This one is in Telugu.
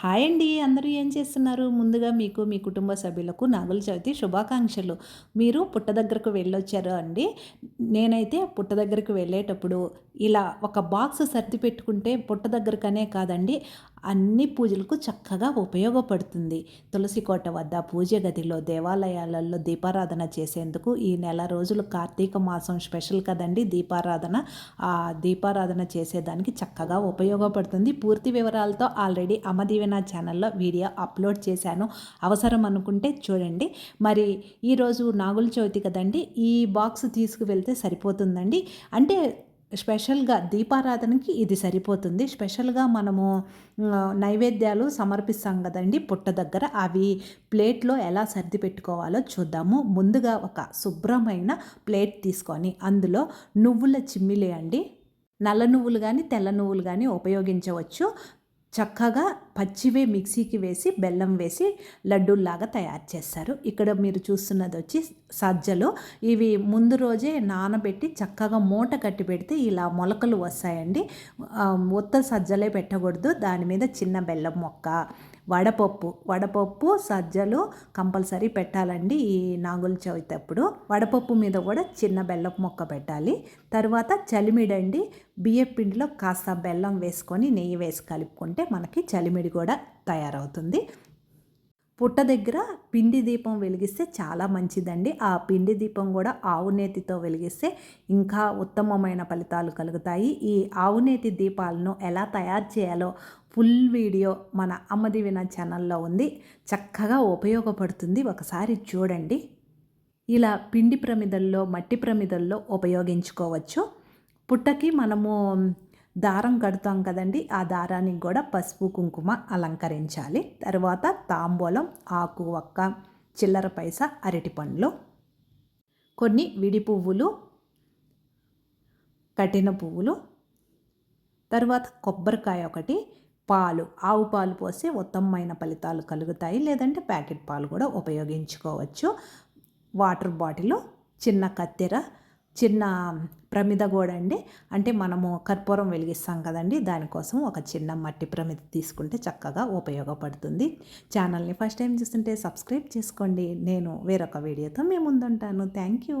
హాయ్ అండి అందరూ ఏం చేస్తున్నారు? ముందుగా మీకు మీ కుటుంబ సభ్యులకు నాగుల చవితి శుభాకాంక్షలు. మీరు పుట్ట దగ్గరకు వెళ్ళొచ్చారు అండి? నేనైతే పుట్ట దగ్గరకు వెళ్ళేటప్పుడు ఇలా ఒక బాక్స్ సర్ది పెట్టుకుంటే పుట్ట దగ్గరకనే కాదండి అన్ని పూజలకు చక్కగా ఉపయోగపడుతుంది. తులసి కోట వద్ద పూజ గదిలో దేవాలయాలలో దీపారాధన చేసేందుకు ఈ నెల రోజులు కార్తీక మాసం స్పెషల్ కదండి. దీపారాధన ఆ దీపారాధన చేసేదానికి చక్కగా ఉపయోగపడుతుంది. పూర్తి వివరాలతో ఆల్రెడీ అమదీవెన ఛానల్లో వీడియో అప్లోడ్ చేశాను. అవసరం అనుకుంటే చూడండి. మరి ఈరోజు నాగుల చవితి కదండి. ఈ బాక్స్ తీసుకువెళ్తే సరిపోతుందండి. అంటే స్పెషల్గా దీపారాధనకి ఇది సరిపోతుంది. స్పెషల్గా మనము నైవేద్యాలు సమర్పిస్తాం కదండి పుట్ట దగ్గర. అవి ప్లేట్లో ఎలా సర్ది పెట్టుకోవాలో చూద్దాము. ముందుగా ఒక శుభ్రమైన ప్లేట్ తీసుకొని అందులో నువ్వుల చిమ్మిలేయండి నల్ల నువ్వులు కానీ తెల్ల నువ్వులు కానీ ఉపయోగించవచ్చు. చక్కగా పచ్చివే మిక్సీకి వేసి బెల్లం వేసి లడ్డూల్లాగా తయారు చేస్తారు. ఇక్కడ మీరు చూస్తున్నది వచ్చి సజ్జలు. ఇవి ముందు రోజే నానబెట్టి చక్కగా మూట కట్టి పెడితే ఇలా మొలకలు వస్తాయండి. ఉత్త సజ్జలే పెట్టకూడదు. దాని మీద చిన్న బెల్లం మొక్క వడపప్పు. వడపప్పు సజ్జలు కంపల్సరీ పెట్టాలండి ఈ నాగుల చవితి అప్పుడు. వడపప్పు మీద కూడా చిన్న బెల్లం మొక్క పెట్టాలి. తర్వాత చలిమిడండి బియ్యం పిండిలో కాస్త బెల్లం వేసుకొని నెయ్యి వేసి కలుపుకుంటే మనకి చలిమిడి కూడా తయారవుతుంది. పుట్ట దగ్గర పిండి దీపం వెలిగిస్తే చాలా మంచిదండి. ఆ పిండి దీపం కూడా ఆవునేతితో వెలిగిస్తే ఇంకా ఉత్తమమైన ఫలితాలు కలుగుతాయి. ఈ ఆవునేతి దీపాలను ఎలా తయారు చేయాలో ఫుల్ వీడియో మన అమ్మది విన ఛానల్లో ఉంది. చక్కగా ఉపయోగపడుతుంది. ఒకసారి చూడండి. ఇలా పిండి ప్రమిదల్లో మట్టి ప్రమిదల్లో ఉపయోగించుకోవచ్చు. పుట్టకి మనము దారం కడతాం కదండి ఆ దారానికి కూడా పసుపు కుంకుమ అలంకరించాలి. తర్వాత తాంబూలం ఆకు ఒక్క చిల్లర పైస అరటి పండ్లు కొన్ని విడి పువ్వులు కఠిన పువ్వులు తర్వాత కొబ్బరికాయ ఒకటి పాలు ఆవు పాలు పోసి ఉత్తమమైన ఫలితాలు కలుగుతాయి. లేదంటే ప్యాకెట్ పాలు కూడా ఉపయోగించుకోవచ్చు. వాటర్ బాటిల్ చిన్న కత్తెర చిన్న ప్రమిద కూడా అండి. అంటే మనము కర్పూరం వెలిగిస్తాం కదండి. దానికోసం ఒక చిన్న మట్టి ప్రమిద తీసుకుంటే చక్కగా ఉపయోగపడుతుంది. ఛానల్ని ఫస్ట్ టైం చూస్తుంటే సబ్స్క్రైబ్ చేసుకోండి. నేను వేరొక వీడియోతో మేము ముందుంటాను. Thank you.